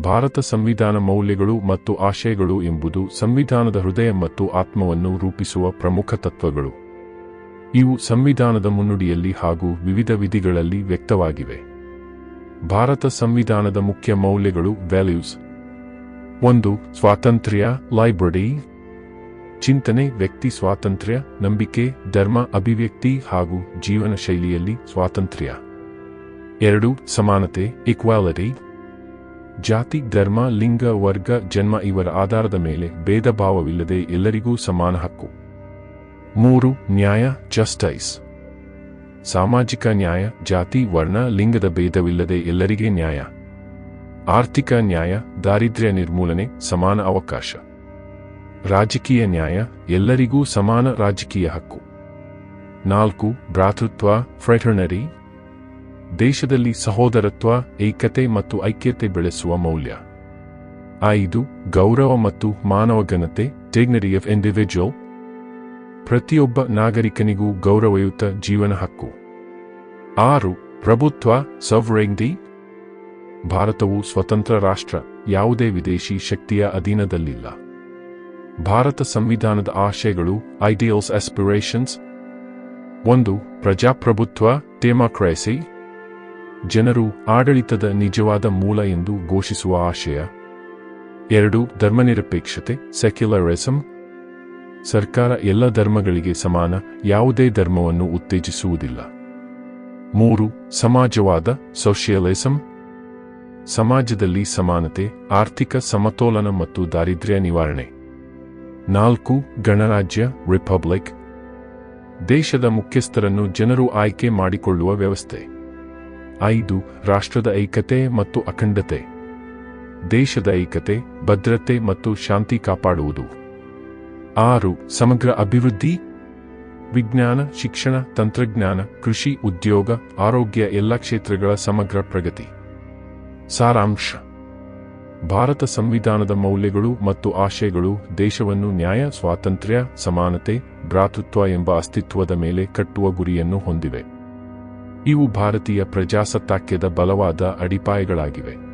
ಭಾರತ ಸಂವಿಧಾನ ಮೌಲ್ಯಗಳು ಮತ್ತು ಆಶಯಗಳು ಎಂಬುದು ಸಂವಿಧಾನದ ಹೃದಯ ಮತ್ತು ಆತ್ಮವನ್ನು ರೂಪಿಸುವ ಪ್ರಮುಖ ತತ್ವಗಳು. ಇವು ಸಂವಿಧಾನದ ಮುನ್ನುಡಿಯಲ್ಲಿ ಹಾಗೂ ವಿವಿಧ ವಿಧಿಗಳಲ್ಲಿ ವ್ಯಕ್ತವಾಗಿವೆ. ಭಾರತ ಸಂವಿಧಾನದ ಮುಖ್ಯ ಮೌಲ್ಯಗಳು ವ್ಯಾಲ್ಯೂಸ್ ಒಂದು, ಸ್ವಾತಂತ್ರ್ಯ ಲೈಬ್ರರಿ ಚಿಂತನೆ, ವ್ಯಕ್ತಿ ಸ್ವಾತಂತ್ರ್ಯ, ನಂಬಿಕೆ, ಧರ್ಮ, ಅಭಿವ್ಯಕ್ತಿ ಹಾಗೂ ಜೀವನ ಶೈಲಿಯಲ್ಲಿ ಸ್ವಾತಂತ್ರ್ಯ. ಎರಡು, ಸಮಾನತೆ ಇಕ್ವಾಲಿಟಿ ಜಾತಿ, ಧರ್ಮ, ಲಿಂಗ, ವರ್ಗ, ಜನ್ಮ ಇವರ ಆಧಾರದ ಮೇಲೆ ಭೇದ ಭಾವವಿಲ್ಲದೆ ಎಲ್ಲರಿಗೂ ಸಮಾನ ಹಕ್ಕು. ಮೂರು, ನ್ಯಾಯ ಜಸ್ಟೈಸ್ ಸಾಮಾಜಿಕ ನ್ಯಾಯ, ಜಾತಿ, ವರ್ಣ, ಲಿಂಗದ ಭೇದವಿಲ್ಲದೆ ಎಲ್ಲರಿಗೆ ನ್ಯಾಯ. ಆರ್ಥಿಕ ನ್ಯಾಯ, ದಾರಿದ್ರ್ಯ ನಿರ್ಮೂಲನೆ, ಸಮಾನ ಅವಕಾಶ. ರಾಜಕೀಯ ನ್ಯಾಯ, ಎಲ್ಲರಿಗೂ ಸಮಾನ ರಾಜಕೀಯ ಹಕ್ಕು. ನಾಲ್ಕು, ಭ್ರಾತೃತ್ವ ಫ್ರೆಟರ್ನರಿ ದೇಶದಲ್ಲಿ ಸಹೋದರತ್ವ, ಏಕತೆ ಮತ್ತು ಐಕ್ಯತೆ ಬೆಳೆಸುವ ಮೌಲ್ಯ. ಐದು, ಗೌರವ ಮತ್ತು ಮಾನವ ಘನತೆ ಡಿಗ್ನರಿ ಆಫ್ ಇಂಡಿವಿಜುವಲ್ ಪ್ರತಿಯೊಬ್ಬ ನಾಗರಿಕನಿಗೂ ಗೌರವಯುತ ಜೀವನ ಹಕ್ಕು. ಆರು, ಪ್ರಭುತ್ವ ಸವರೆಂಟಿ ಭಾರತವು ಸ್ವತಂತ್ರ ರಾಷ್ಟ್ರ, ಯಾವುದೇ ವಿದೇಶಿ ಶಕ್ತಿಯ ಅಧೀನದಲ್ಲಿಲ್ಲ. ಭಾರತ ಸಂವಿಧಾನದ ಆಶಯಗಳು ಐಡಿಯಲ್ಸ್ ಆಸ್ಪಿರೇಷನ್ಸ್ ಒಂದು, ಪ್ರಜಾಪ್ರಭುತ್ವ ಡೆಮಾಕ್ರಸಿ ಜನರು ಆಡಳಿತದ ನಿಜವಾದ ಮೂಲ ಎಂದು ಘೋಷಿಸುವ ಆಶಯ. ಎರಡು, ಧರ್ಮನಿರಪೇಕ್ಷತೆ ಸೆಕ್ಯುಲರಿಸಂ ಸರ್ಕಾರ ಎಲ್ಲ ಧರ್ಮಗಳಿಗೆ ಸಮಾನ, ಯಾವುದೇ ಧರ್ಮವನ್ನು ಉತ್ತೇಜಿಸುವುದಿಲ್ಲ. ಮೂರು, ಸಮಾಜವಾದ ಸೋಷಿಯಲಿಸಂ ಸಮಾಜದಲ್ಲಿ ಸಮಾನತೆ, ಆರ್ಥಿಕ ಸಮತೋಲನ ಮತ್ತು ದಾರಿದ್ರ್ಯ ನಿವಾರಣೆ. ನಾಲ್ಕು, ಗಣರಾಜ್ಯ, ರಿಪಬ್ಲಿಕ್. ದೇಶದ ಮುಖ್ಯಸ್ಥರನ್ನು ಜನರು ಆಯ್ಕೆ ಮಾಡಿಕೊಳ್ಳುವ ವ್ಯವಸ್ಥೆ. ಐದು ರಾಷ್ಟ್ರದ ಏಕತೆ ಮತ್ತು ಅಖಂಡತೆ. ದೇಶದ ಏಕತೆ ಭದ್ರತೆ ಮತ್ತು ಶಾಂತಿ ಕಾಪಾಡುವುದು. ಆರು, ಸಮಗ್ರ ಅಭಿವೃದ್ಧಿ. ವಿಜ್ಞಾನ, ಶಿಕ್ಷಣ, ತಂತ್ರಜ್ಞಾನ, ಕೃಷಿ, ಉದ್ಯೋಗ, ಆರೋಗ್ಯ ಎಲ್ಲ ಕ್ಷೇತ್ರಗಳ ಸಮಗ್ರ ಪ್ರಗತಿ. ಸಾರಾಂಶ. ಭಾರತ ಸಂವಿಧಾನದ ಮೌಲ್ಯಗಳು ಮತ್ತು ಆಶಯಗಳು ದೇಶವನ್ನು ನ್ಯಾಯ, ಸ್ವಾತಂತ್ರ್ಯ, ಸಮಾನತೆ, ಭ್ರಾತೃತ್ವ ಎಂಬ ಅಸ್ತಿತ್ವದ ಮೇಲೆ ಕಟ್ಟುವ ಗುರಿಯನ್ನು ಹೊಂದಿವೆ. ಇವು ಭಾರತೀಯ ಪ್ರಜಾಸತ್ತಾಕ್ಯದ ಬಲವಾದ ಅಡಿಪಾಯಗಳಾಗಿವೆ.